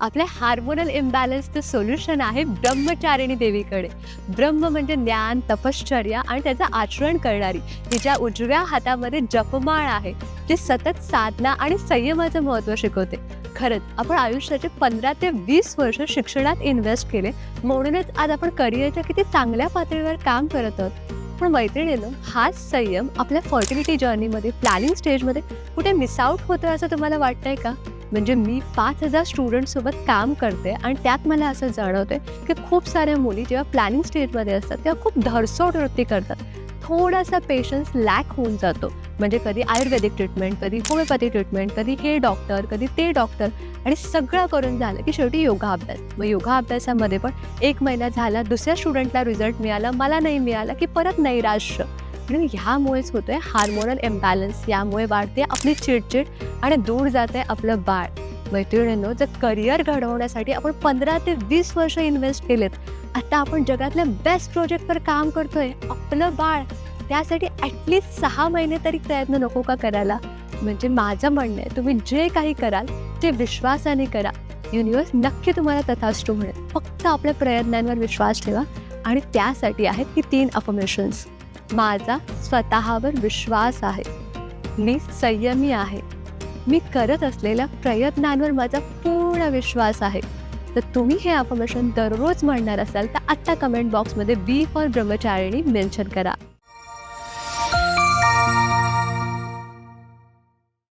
आपल्या hormonal इम्बॅलन्सचं solution आहे ब्रह्मचारिणी देवीकडे. ब्रह्म म्हणजे ज्ञान तपश्चर्या आणि त्याचं आचरण करणारी तिच्या उजव्या हातामध्ये जपमाळ आहे जी सतत साधना आणि संयमाचं महत्त्व शिकवते. खरंच आपण आयुष्याचे पंधरा ते वीस वर्ष शिक्षणात इन्व्हेस्ट केले म्हणूनच आज आपण करिअरच्या किती चांगल्या पातळीवर काम करत आहोत. पण मैत्रिणीनं हाच संयम आपल्या फर्टिलिटी जर्नीमध्ये प्लॅनिंग स्टेजमध्ये कुठे मिस आउट होतं असं तुम्हाला वाटतंय का? म्हणजे मी पाच हजार स्टुडंटसोबत काम करते आणि त्यात मला असं जाणवते की खूप साऱ्या मुली जेव्हा प्लॅनिंग स्टेजमध्ये असतात तेव्हा खूप धरसोड वृत्ती करतात. थोडासा पेशन्स लॅक होऊन जातो. म्हणजे कधी आयुर्वेदिक ट्रीटमेंट कधी होमिओपॅथी ट्रीटमेंट कधी हे डॉक्टर कधी ते डॉक्टर आणि सगळं करून झालं की शेवटी योगा अभ्यास. मग योगा अभ्यासामध्ये पण एक महिना झाला दुसऱ्या स्टुडंटला रिझल्ट मिळाला मला नाही मिळाला की परत नैराश्य. आणि ह्यामुळेच होतोय हार्मोनल इम्बॅलन्स यामुळे वाढते आपली चिडचिड आणि दूर जाते आपलं बाळ. मैत्रिणींनो जर करिअर घडवण्यासाठी आपण पंधरा ते वीस वर्ष इन्व्हेस्ट केलेत आता आपण जगातल्या बेस्ट प्रोजेक्टवर काम करतोय आपलं बाळ त्यासाठी ॲटलिस्ट सहा महिने तरी प्रयत्न नको का करायला? म्हणजे माझं म्हणणं आहे तुम्ही जे काही कराल ते विश्वासाने करा. युनिवर्स नक्की तुम्हाला तथास्तू मिळेल फक्त आपल्या प्रयत्नांवर विश्वास ठेवा आणि त्यासाठी आहेत की तीन अफर्मेशन्स माझा स्वतःवर विश्वास आहे. मी संयमी आहे. मी करत असलेल्या प्रयत्नांवर माझा पूर्ण विश्वास आहे. तर तुम्ही हे अफर्मेशन दररोज म्हणणार असाल तर आत्ता कमेंट बॉक्समध्ये बी फॉर ब्रह्मचारिणी मेन्शन करा.